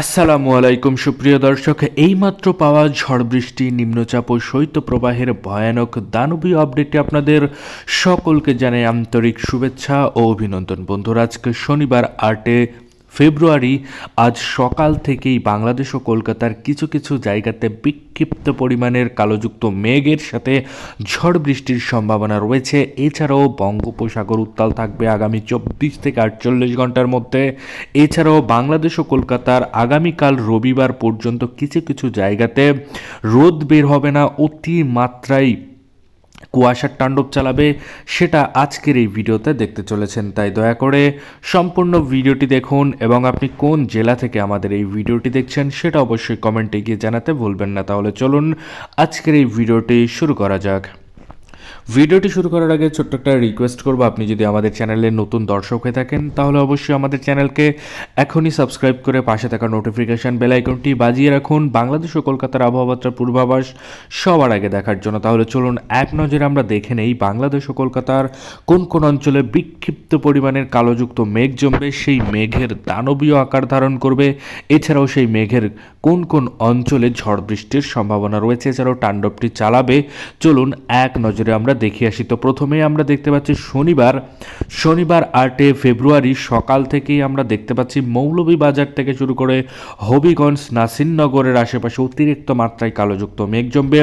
আসসালামু আলাইকুম, সুপ্রিয় দর্শক। এইমাত্র পাওয়া ঝড় বৃষ্টি, নিম্নচাপ ও শৈত্যপ্রবাহের ভয়ানক দানবীয় আপডেটে আপনাদের সকলকে জানাই আন্তরিক শুভেচ্ছা ও অভিনন্দন। বন্ধুরা, আজকে শনিবার আটে ফেব্রুয়ারি, আজ সকাল থেকেই বাংলাদেশ ও কলকাতার কিছু কিছু জায়গাতে বিক্ষিপ্ত পরিমাণের কালোযুক্ত মেঘের সাথে ঝড় বৃষ্টির সম্ভাবনা রয়েছে। এছাড়াও বঙ্গোপসাগর উত্তাল থাকবে আগামী চব্বিশ থেকে আটচল্লিশ ঘণ্টার মধ্যে। এছাড়াও বাংলাদেশ ও কলকাতার আগামীকাল রবিবার পর্যন্ত কিছু কিছু জায়গাতে রোদ বের হবে না অতি মাত্রায় কুয়াশার তাণ্ডব চালাবে, সেটা আজকের এই ভিডিওতে দেখতে চলেছেন। তাই দয়া করে সম্পূর্ণ ভিডিওটি দেখুন এবং আপনি কোন জেলা থেকে আমাদের এই ভিডিওটি দেখছেন, সেটা অবশ্যই কমেন্টে গিয়ে জানাতে ভুলবেন না। তাহলে চলুন আজকের এই ভিডিওটি শুরু করা যাক। ভিডিওটি শুরু করার আগে ছোট্ট একটা রিকোয়েস্ট করব। আপনি যদি আমাদের চ্যানেলের নতুন দর্শক হয়ে থাকেন, তাহলে অবশ্যই আমাদের চ্যানেলকে এখনই সাবস্ক্রাইব করে পাশে থাকা নোটিফিকেশান বেল আইকনটি বাজিয়ে রাখুন। বাংলাদেশ ও কলকাতার আবহাওয়ার পূর্বাভাস সবার আগে দেখার জন্য। তাহলে চলুন এক নজরে আমরা দেখে নেই বাংলাদেশ ও কলকাতার কোন কোন অঞ্চলে বিক্ষিপ্ত পরিমাণের কালোযুক্ত মেঘ জমবে, সেই মেঘের দানবীয় আকার ধারণ করবে। এছাড়াও সেই মেঘের কোন কোন অঞ্চলে ঝড় বৃষ্টির সম্ভাবনা রয়েছে, এছাড়াও তাণ্ডবটি চালাবে। চলুন এক নজরে আমরা দেখে আসি। তো প্রথমে আমরা দেখতে পাচ্ছি শনিবার। শনিবার আটে ফেব্রুয়ারি সকাল থেকেই আমরা দেখতে পাচ্ছি মৌলভীবাজার থেকে শুরু করে হবিগঞ্জ, নাসিরনগরের আশেপাশে অতিরিক্ত মাত্রায় কালোযুক্ত মেঘ জমবে।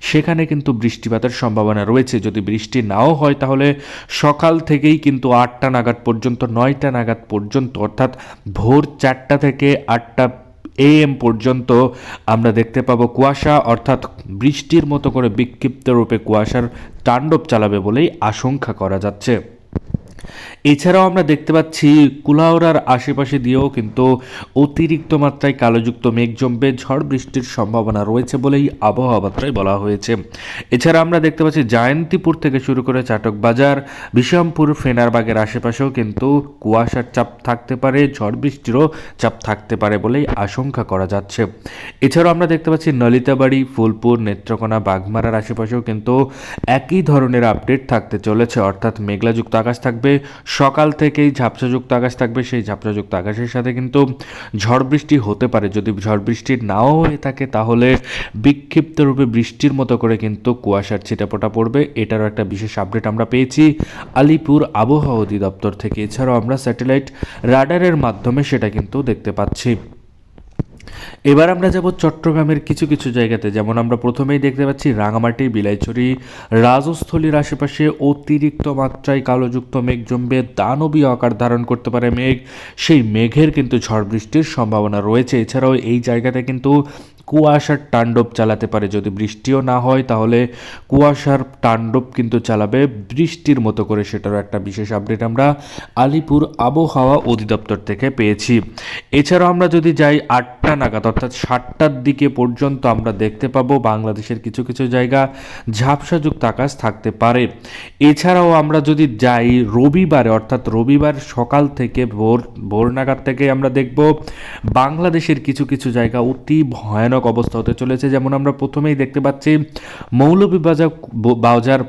সেখানে কিন্তু বৃষ্টিপাতের সম্ভাবনা রয়েছে। যদি বৃষ্টি নাও হয় তাহলে সকাল থেকেই কিন্তু আটটা নাগাদ পর্যন্ত, নয়টা নাগাদ পর্যন্ত, অর্থাৎ ভোর চারটা থেকে আটটা এএম পর্যন্ত আমরা দেখতে পাবো কুয়াশা, অর্থাৎ বৃষ্টির মতো করে বিক্ষিপ্ত রূপে কুয়াশার তাণ্ডব চালাবে বলেই আশঙ্কা করা যাচ্ছে। এছাড়াও আমরা দেখতে পাচ্ছি কুলাউড়ার আশেপাশে দিয়েও কিন্তু অতিরিক্ত মাত্রায় কালোযুক্ত মেঘ জমবে, ঝড় বৃষ্টির সম্ভাবনা রয়েছে বলেই আবহাওয়া বার্তায় বলা হয়েছে। এছাড়া আমরা দেখতে পাচ্ছি জয়ন্তীপুর থেকে শুরু করে চাটক বাজার, বিষমপুর, ফেনারবাগের আশেপাশেও কিন্তু কুয়াশার চাপ থাকতে পারে, ঝড় বৃষ্টিরও চাপ থাকতে পারে বলেই আশঙ্কা করা যাচ্ছে। এছাড়াও আমরা দেখতে পাচ্ছি নলিতাবাড়ি, ফুলপুর, নেত্রকোনা, বাগমারার আশেপাশেও কিন্তু একই ধরনের আপডেট থাকতে চলেছে, অর্থাৎ মেঘলাযুক্ত আকাশ থাকবে সকাল থেকেই ঝাপসাযুক্ত আকাশ থাকবে, সেই ঝাপসাযুক্ত আকাশের সাথে কিন্তু ঝড় বৃষ্টি হতে পারে। যদি ঝড় বৃষ্টি নাও হয়ে থাকে, তাহলে বিক্ষিপ্ত রূপে বৃষ্টির মতো করে কিন্তু কুয়াশার ছিটাপোটা পড়বে। এটারও একটা বিশেষ আপডেট আমরা পেয়েছি আলিপুর আবহাওয়া অধিদপ্তর থেকে। এছাড়াও আমরা স্যাটেলাইট রাডারের মাধ্যমে সেটা কিন্তু দেখতে পাচ্ছি। এবার আমরা যাব চট্টগ্রামের কিছু কিছু জায়গাতে। যেমন আমরা প্রথমেই দেখতে পাচ্ছি রাঙামাটি, বিলাইছড়ি, রাজস্থলীর আশেপাশে অতিরিক্ত মাত্রায় কালোযুক্ত মেঘ জমবে, দানবীয় আকার ধারণ করতে পারে মেঘ। সেই মেঘের কিন্তু ঝড় বৃষ্টির সম্ভাবনা রয়েছে। এছাড়াও এই জায়গাতে কিন্তু কুয়াশার তাণ্ডব চালাতে পারে। যদি বৃষ্টিও না হয়, তাহলে কুয়াশার তাণ্ডব কিন্তু চালাবে বৃষ্টির মতো করে। সেটারও একটা বিশেষ আপডেট আমরা আলিপুর আবহাওয়া অধিদপ্তর থেকে পেয়েছি। এছাড়াও আমরা যদি যাই আটটা নাগাদ, অর্থাৎ সাতটার দিকে পর্যন্ত আমরা দেখতে পাবো বাংলাদেশের কিছু কিছু জায়গা ঝাপসাযুক্ত আকাশ থাকতে পারে। এছাড়াও আমরা যদি যাই রবিবারে, অর্থাৎ রবিবার সকাল থেকে ভোর ভোর নাগাদ থেকে আমরা দেখব বাংলাদেশের কিছু কিছু জায়গা অতি ভয়ানক অবস্থা হতে চলেছে। যেমন আমরা প্রথমেই দেখতে পাচ্ছি মৌলভীবাজার, বাজার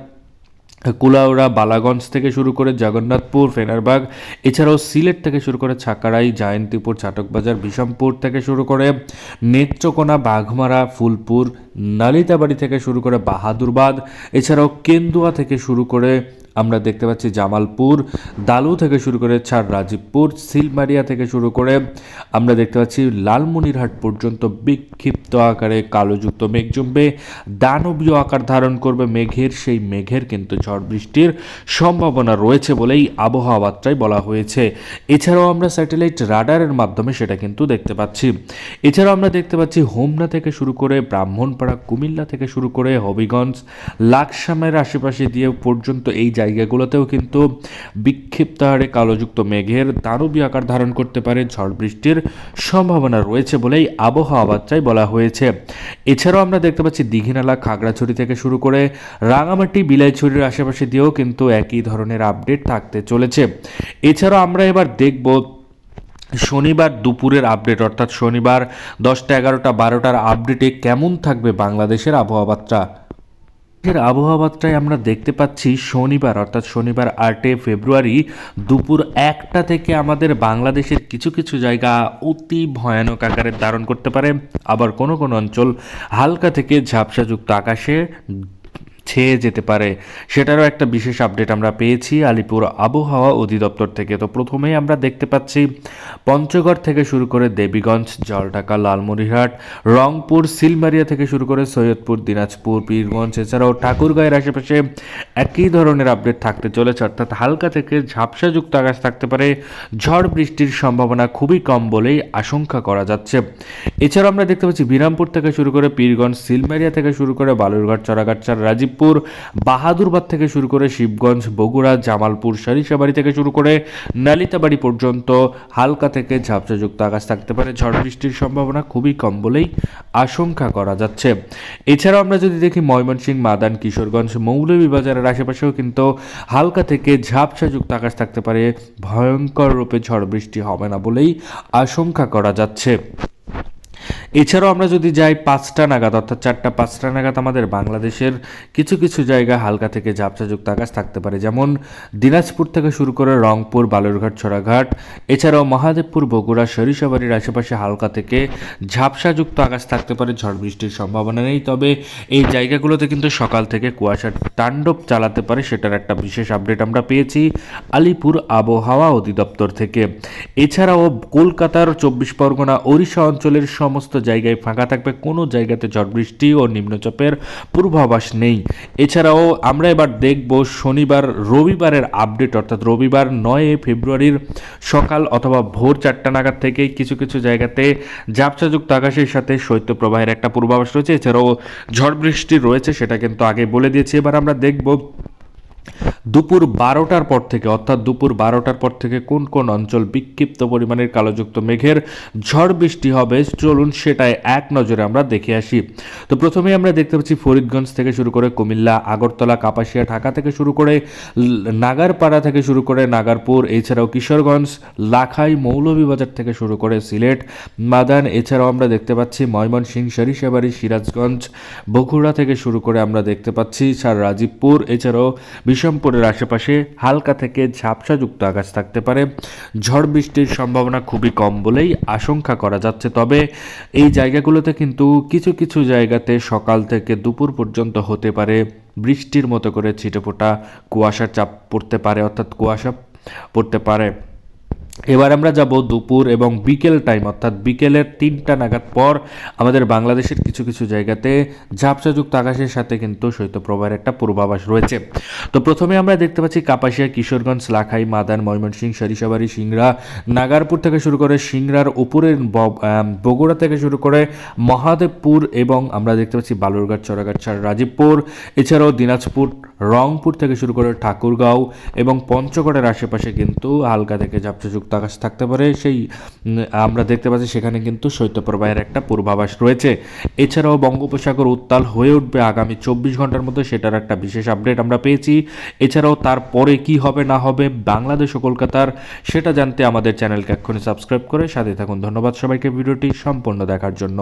কুলাউড়া, বালাগঞ্জ থেকে শুরু করে জগন্নাথপুর, ফেনারবাগ, এছাড়াও সিলেট থেকে শুরু করে ছাকারাই, জয়ন্তীপুর, চাটকবাজার বিষমপুর থেকে শুরু করে নেত্রকোনা, বাঘমারা, ফুলপুর, নালিতাবাড়ি থেকে শুরু করে বাহাদুরবাদ, এছাড়াও কেন্দুয়া থেকে শুরু করে আমরা দেখতে পাচ্ছি জামালপুর, দালু থেকে শুরু করে ছাড় রাজীবপুর, সিলমারিয়া থেকে শুরু করে আমরা দেখতে পাচ্ছি লালমনিরহাট পর্যন্ত বিক্ষিপ্ত আকারে কালোযুক্ত মেঘ জমবে। দানবীয় আকার ধারণ করবে মেঘের, সেই মেঘের কিন্তু ঝড় বৃষ্টির সম্ভাবনা রয়েছে বলেই আবহাওয়া বার্তায় বলা হয়েছে। এছাড়াও আমরা স্যাটেলাইট রাডারের মাধ্যমে সেটা কিন্তু দেখতে পাচ্ছি। এছাড়াও আমরা দেখতে পাচ্ছি হোমনা থেকে শুরু করে ব্রাহ্মণপাড়া, কুমিল্লা থেকে শুরু করে হবিগঞ্জ, লাকসামের আশেপাশে দিয়ে পর্যন্ত এই জায়গাগুলোতেও কিন্তু বিক্ষিপ্ত হারে কালোযুক্ত মেঘের দানবী আকার ধারণ করতে পারে, ঝড় বৃষ্টির সম্ভাবনা রয়েছে বলেই আবহাওয়া বার্তায় বলা হয়েছে। এছাড়াও আমরা দেখতে পাচ্ছি দীঘিনালা, খাগড়াছড়ি থেকে শুরু করে রাঙামাটি, বিলাইছড়ির আশেপাশে দিয়েও কিন্তু একই ধরনের আপডেট থাকতে চলেছে। এছাড়াও আমরা এবার দেখব শনিবার দুপুরের আপডেট, অর্থাৎ শনিবার দশটা এগারোটা বারোটার আপডেটে কেমন থাকবে বাংলাদেশের আবহাওয়া এর আবহাওয়াটাই আমরা দেখতে পাচ্ছি শনিবার, অর্থাৎ শনিবার আটে ফেব্রুয়ারি দুপুর একটা থেকে আমাদের বাংলাদেশের কিছু কিছু জায়গা অতি ভয়ানক আকারে ধারণ করতে পারে। আবার কোনো কোনো অঞ্চল হালকা থেকে ঝাপসাযুক্ত আকাশে ছেয়ে যেতে পারে। সেটারও একটা বিশেষ আপডেট আমরা পেয়েছি আলিপুর আবহাওয়া অধিদপ্তর থেকে। তো প্রথমেই আমরা দেখতে পাচ্ছি, পঞ্চগড় থেকে শুরু করে দেবীগঞ্জ, জলঢাকা, লালমনিরহাট, রংপুর, সিলমারিয়া থেকে শুরু করে সৈয়দপুর, দিনাজপুর, পীরগঞ্জ, এছাড়াও ঠাকুরগাঁয়ের আশেপাশে একই ধরনের আপডেট থাকতে চলেছে। অর্থাৎ হালকা থেকে ঝাপসাযুক্ত আকাশ থাকতে পারে। ঝড় বৃষ্টির সম্ভাবনা খুবই কম বলেই আশঙ্কা করা যাচ্ছে। এছাড়াও আমরা দেখতে পাচ্ছি, বিরামপুর থেকে শুরু করে পীরগঞ্জ, সিলমারিয়া থেকে শুরু করে বালুরঘাট চড়াগাছার রাজীবপুর বাহাদুরবাদ থেকে শুরু করে শিবগঞ্জ, বগুড়া, জামালপুর সরিষাবাড়ি থেকে শুরু করে নালিতাবাড়ি পর্যন্ত হালকা থেকে ঝাপসাযুক্ত আকাশ থাকতে পারে। ঝড় বৃষ্টির সম্ভাবনা খুবই কম বলেই আশঙ্কা করা যাচ্ছে। এছাড়াও আমরা যদি দেখি ময়মনসিংহ, মাদান, কিশোরগঞ্জ, মৌলভীবাজারের আশেপাশেও কিন্তু হালকা থেকে ঝাপসাযুক্ত আকাশ থাকতে পারে। ভয়ঙ্কর রূপে ঝড় বৃষ্টি হবে না বলেই আশঙ্কা করা যাচ্ছে। এছাড়াও আমরা যদি যাই পাঁচটা নাগাদ, অর্থাৎ চারটা পাঁচটা নাগাদ আমাদের বাংলাদেশের কিছু কিছু জায়গা হালকা থেকে ঝাপসাযুক্ত আকাশ থাকতে পারে। যেমন দিনাজপুর থেকে শুরু করে রংপুর, বালুরঘাট, ছড়াঘাট, এছাড়াও মহাদেবপুর, বগুড়া, সরিষাবাড়ির আশেপাশে হালকা থেকে ঝাপসাযুক্ত আকাশ থাকতে পারে। ঝড় বৃষ্টির সম্ভাবনা নেই, তবে এই জায়গাগুলোতে কিন্তু সকাল থেকে কুয়াশার তাণ্ডব চালাতে পারে সেটার একটা বিশেষ আপডেট আমরা পেয়েছি আলিপুর আবহাওয়া অধিদপ্তর থেকে। এছাড়াও কলকাতার চব্বিশ পরগনা, ওড়িশা অঞ্চলের সমস্ত জায়গায় ফাঁকা থাকবে, কোনো জায়গাতে ঝড় বৃষ্টি ও নিম্নচাপের পূর্বাভাস নেই। এছাড়াও আমরা এবার দেখব শনিবার, রবিবারের আপডেট, অর্থাৎ রবিবার নয় ফেব্রুয়ারির সকাল অথবা ভোর চারটা নাগাদ থেকে কিছু কিছু জায়গাতে ঝাপসাযুক্ত আকাশের সাথে শৈত্যপ্রবাহের একটা পূর্বাভাস রয়েছে। এছাড়াও ঝড় বৃষ্টি রয়েছে, সেটা কিন্তু আগে বলে দিয়েছি। এবার আমরা দেখব দুপুর বারোটার পর থেকে, অর্থাৎ দুপুর বারোটার পর থেকে কোন কোন অঞ্চল বিক্ষিপ্ত পরিমাণের কালোযুক্ত মেঘের ঝড় বৃষ্টি হবে, চলুন সেটাই এক নজরে আমরা দেখে আসি। তো প্রথমেই আমরা দেখতে পাচ্ছি ফরিদগঞ্জ থেকে শুরু করে কুমিল্লা, আগরতলা, কাপাসিয়া, ঢাকা থেকে শুরু করে নাগারপাড়া থেকে শুরু করে নাগারপুর, এছাড়াও কিশোরগঞ্জ, লাখাই, মৌলভীবাজার থেকে শুরু করে সিলেট, মাদান, এছাড়াও আমরা দেখতে পাচ্ছি ময়মনসিংহ সরিষাবাড়ি সিরাজগঞ্জ, বগুড়া থেকে শুরু করে আমরা দেখতে পাচ্ছি, সার রাজীবপুর, এছাড়াও বিষমপুরের আশেপাশে হালকা থেকে ঝাপসাযুক্ত আকাশ থাকতে পারে। ঝড় বৃষ্টির সম্ভাবনা খুবই কম বলেই আশঙ্কা করা যাচ্ছে। তবে এই জায়গাগুলোতে কিন্তু কিছু কিছু জায়গাতে সকাল থেকে দুপুর পর্যন্ত হতে পারে বৃষ্টির মতো করে ছিটেফোঁটা, কুয়াশার চাপ পড়তে পারে, অর্থাৎ কুয়াশা পড়তে পারে। এবার আমরা যাব দুপুর এবং বিকেল টাইম অর্থাৎ বিকেলের তিনটা নাগাদ পর আমাদের বাংলাদেশের কিছু কিছু জায়গাতে ঝাপসাযুক্ত আকাশের সাথে কিন্তু শৈত্যপ্রবাহের একটা পূর্বাভাস রয়েছে। তো প্রথমে আমরা দেখতে পাচ্ছি কাপাসিয়া, কিশোরগঞ্জ, লাখাই, মাদান, ময়মনসিংহ সরিষাবাড়ি সিংড়া, নাগারপুর থেকে শুরু করে সিংড়ার উপরের বগুড়া থেকে শুরু করে মহাদেবপুর এবং আমরা দেখতে পাচ্ছি বালুরঘাট চড়াগাছার রাজীবপুর, এছাড়াও দিনাজপুর, রংপুর থেকে শুরু করে ঠাকুরগাঁও এবং পঞ্চগড়ের আশেপাশে কিন্তু হালকা থেকে ঝাপসাযুক্ত আকাশ থাকতে পারে, সেই আমরা দেখতে পাচ্ছি সেখানে কিন্তু শৈত্যপ্রবাহের একটা পূর্বাভাস রয়েছে। এছাড়াও বঙ্গোপসাগর উত্তাল হয়ে উঠবে আগামী চব্বিশ ঘণ্টার মধ্যে, সেটার একটা বিশেষ আপডেট আমরা পেয়েছি। এছাড়াও তারপরে কি হবে, না হবে, বাংলাদেশ ও কলকাতার, সেটা জানতে আমাদের চ্যানেলকে এক্ষুনি সাবস্ক্রাইব করে সাথে থাকুন। ধন্যবাদ সবাইকে ভিডিওটি সম্পূর্ণ দেখার জন্য।